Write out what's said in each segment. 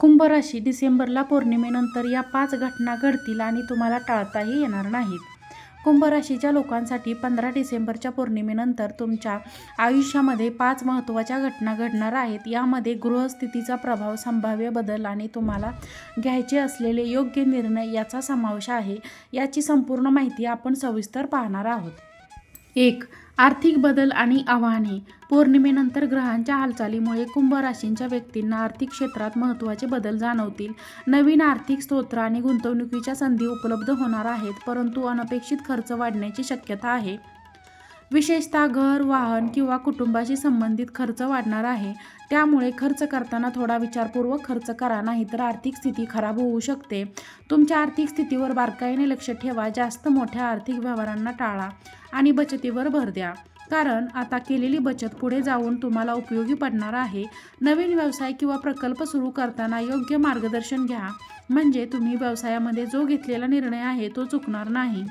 कुंभ राशी डिसेंबरला पौर्णिमेनंतर या पाच घटना घडतील आणि तुम्हाला टाळताही येणार नाहीत. कुंभ राशीच्या लोकांसाठी पंधरा डिसेंबरच्या पौर्णिमेनंतर तुमच्या आयुष्यामध्ये पाच महत्त्वाच्या घटना घडणार आहेत. यामध्ये गृहस्थितीचा प्रभाव संभाव्य बदल आणि तुम्हाला घ्यायचे असलेले योग्य निर्णय याचा समावेश आहे. याची संपूर्ण माहिती आपण सविस्तर पाहणार आहोत. एक आर्थिक बदल आणि आव्हाने. पौर्णिमेनंतर ग्रहांच्या हालचालीमुळे कुंभ राशींच्या व्यक्तींना आर्थिक क्षेत्रात महत्त्वाचे बदल जाणवतील. नवीन आर्थिक स्तोत्र आणि गुंतवणुकीच्या संधी उपलब्ध होणार आहेत परंतु अनपेक्षित खर्च वाढण्याची शक्यता आहे. विशेषतः घर वाहन किंवा कुटुंबाशी संबंधित खर्च वाढणार आहे. त्यामुळे खर्च करताना थोडा विचारपूर्वक खर्च करा नाही तर आर्थिक स्थिती खराब होऊ शकते. तुमच्या आर्थिक स्थितीवर बारकाईने लक्ष ठेवा जास्त मोठ्या आर्थिक व्यवहारांना टाळा आणि बचतीवर भर द्या. कारण आता केलेली बचत पुढे जाऊन तुम्हाला उपयोगी पडणार आहे. नवीन व्यवसाय किंवा प्रकल्प सुरू करताना योग्य मार्गदर्शन घ्या. म्हणजे तुम्ही व्यवसायामध्ये जो घेतलेला निर्णय आहे तो चुकणार नाही.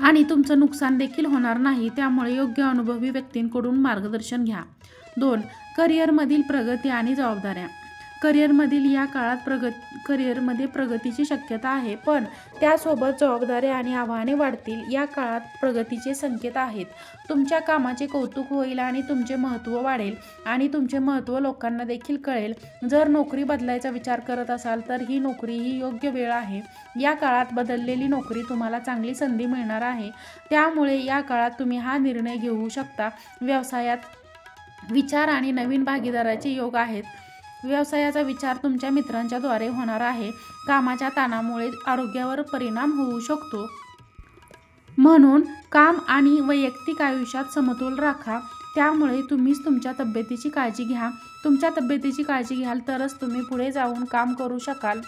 आणि तुमचं नुकसान देखील होणार नाही त्यामुळे योग्य अनुभवी व्यक्तींकडून मार्गदर्शन घ्या. दोन करिअरमधील प्रगती आणि जबाबदाऱ्या. करिअरमधील या काळात प्रगत करिअरमध्ये प्रगतीची शक्यता आहे. पण त्यासोबत जबाबदाऱ्या आणि आव्हाने वाढतील या काळात प्रगतीचे संकेत आहेत. तुमच्या कामाचे कौतुक होईल आणि तुमचे महत्त्व वाढेल आणि तुमचे महत्त्व लोकांना देखील कळेल. जर नोकरी बदलायचा विचार करत असाल तर ही नोकरी ही योग्य वेळ आहे. या काळात बदललेली नोकरी तुम्हाला चांगली संधी मिळणार आहे. त्यामुळे या काळात तुम्ही हा निर्णय घेऊ शकता. व्यवसायात विचार आणि नवीन भागीदाराचे योग आहेत. व्यवसायाचा विचार तुमच्या मित्रांच्या द्वारे होणार आहे. कामाच्या ताणामुळे आरोग्यावर परिणाम होऊ शकतो. म्हणून काम आणि वैयक्तिक आयुष्यात समतोल राखा. त्यामुळे तुम्हीच तुमच्या तब्येतीची काळजी घ्या. तुमच्या तब्येतीची काळजी घ्याल तरच तुम्ही पुढे जाऊन काम करू शकाल.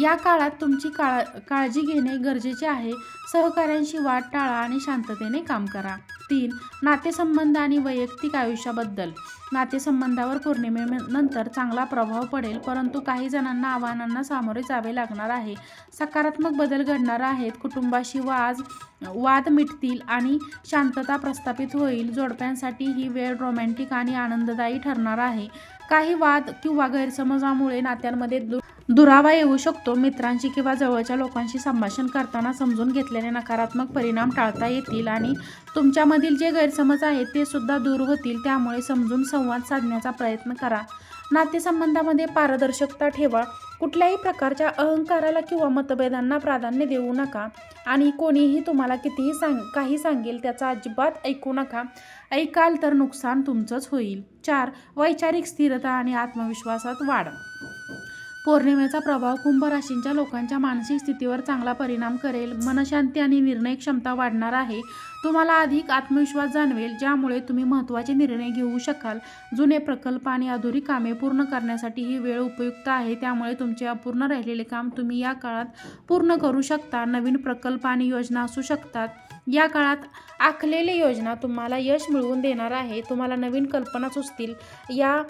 या काळात तुमची काळ काळजी घेणे गरजेचे आहे. सहकाऱ्यांशी वाद टाळा आणि शांततेने काम करा. तीन नातेसंबंध आणि वैयक्तिक आयुष्याबद्दल. नातेसंबंधावर पौर्णिमेनंतर चांगला प्रभाव पडेल परंतु काही जणांना आव्हानांना सामोरे जावे लागणार आहे. सकारात्मक बदल घडणार आहेत. कुटुंबाशी वाद वाद मिटतील आणि शांतता प्रस्थापित होईल. जोडप्यांसाठी ही वेळ रोमॅन्टिक आणि आनंददायी ठरणार आहे. काही वाद किंवा गैरसमजामुळे नात्यांमध्ये दु दुरावा येऊ शकतो. मित्रांशी किंवा जवळच्या लोकांशी संभाषण करताना समजून घेतलेले नकारात्मक परिणाम टाळता येतील आणि तुमच्यामधील जे गैरसमज आहेत ते सुद्धा दूर होतील. त्यामुळे समजून संवाद साधण्याचा प्रयत्न करा. नातेसंबंधामध्ये पारदर्शकता ठेवा. कुठल्याही प्रकारच्या अहंकाराला किंवा मतभेदांना प्राधान्य देऊ नका. आणि कोणीही तुम्हाला कितीही सांग काही सांगेल त्याचा अजिबात ऐकू नका. ऐकाल तर नुकसान तुमचंच होईल. चार वैचारिक स्थिरता आणि आत्मविश्वासात वाढ. पौर्णिमेचा प्रभाव कुंभ राशींच्या लोकांच्या मानसिक स्थितीवर चांगला परिणाम करेल. मनशांती आणि निर्णय क्षमता वाढणार आहे. तुम्हाला अधिक आत्मविश्वास जाणवेल ज्यामुळे तुम्ही महत्त्वाचे निर्णय घेऊ शकाल. जुने प्रकल्प आणि अधुरी कामे पूर्ण करण्यासाठी ही वेळ उपयुक्त आहे. त्यामुळे तुमचे अपूर्ण राहिलेले काम तुम्ही या काळात पूर्ण करू शकता. नवीन प्रकल्प आणि योजना असू शकतात. या काळात आखलेली योजना तुम्हाला यश मिळवून देणार आहे. तुम्हाला नवीन कल्पना सुचतील. या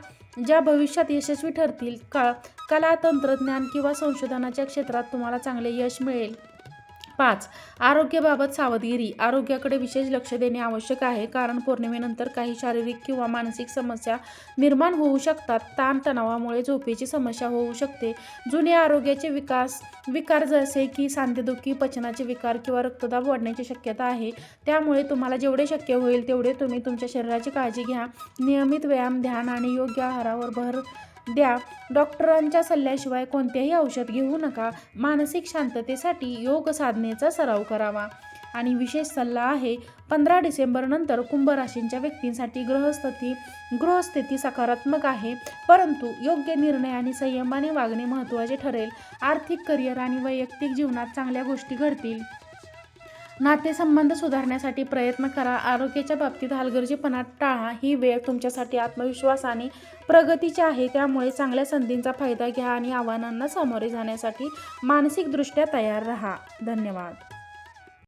ज्या भविष्यात यशस्वी ठरतील का कला तंत्रज्ञान किंवा संशोधनाच्या क्षेत्रात तुम्हाला चांगले यश मिळेल. पाच आरोग्याबाबत सावधगिरी. आरोग्याकडे विशेष लक्ष देणे आवश्यक आहे कारण पौर्णिमेनंतर काही शारीरिक किंवा मानसिक समस्या निर्माण होऊ शकतात. ताणतणावामुळे झोपेची समस्या होऊ शकते. जुने आरोग्याचे विकास विकार जसे की सांधेदुखी पचनाचे विकार किंवा रक्तदाब वाढण्याची शक्यता आहे. त्यामुळे तुम्हाला जेवढे शक्य होईल तेवढे तुम्ही तुमच्या शरीराची काळजी घ्या. नियमित व्यायाम ध्यान आणि योग्य आहारावर भर द्या. डॉक्टरांच्या सल्ल्याशिवाय कोणतेही औषध घेऊ नका. मानसिक शांततेसाठी योग साधनेचा सराव करावा. आणि विशेष सल्ला आहे पंधरा डिसेंबरनंतर कुंभ राशींच्या व्यक्तींसाठी ग्रहस्थिती गृहस्थिती सकारात्मक आहे. परंतु योग्य निर्णय आणि संयमाने वागणे महत्त्वाचे ठरेल. आर्थिक करिअर आणि वैयक्तिक जीवनात चांगल्या गोष्टी घडतील. नातेसंबंध सुधारण्यासाठी प्रयत्न करा. आरोग्याच्या बाबतीत हलगर्जीपणा टाळा. ही वेळ तुमच्यासाठी आत्मविश्वास आणि प्रगतीची आहे. त्यामुळे चांगल्या संधींचा फायदा घ्या आणि आव्हानांना सामोरे जाण्यासाठी मानसिकदृष्ट्या तयार राहा. धन्यवाद.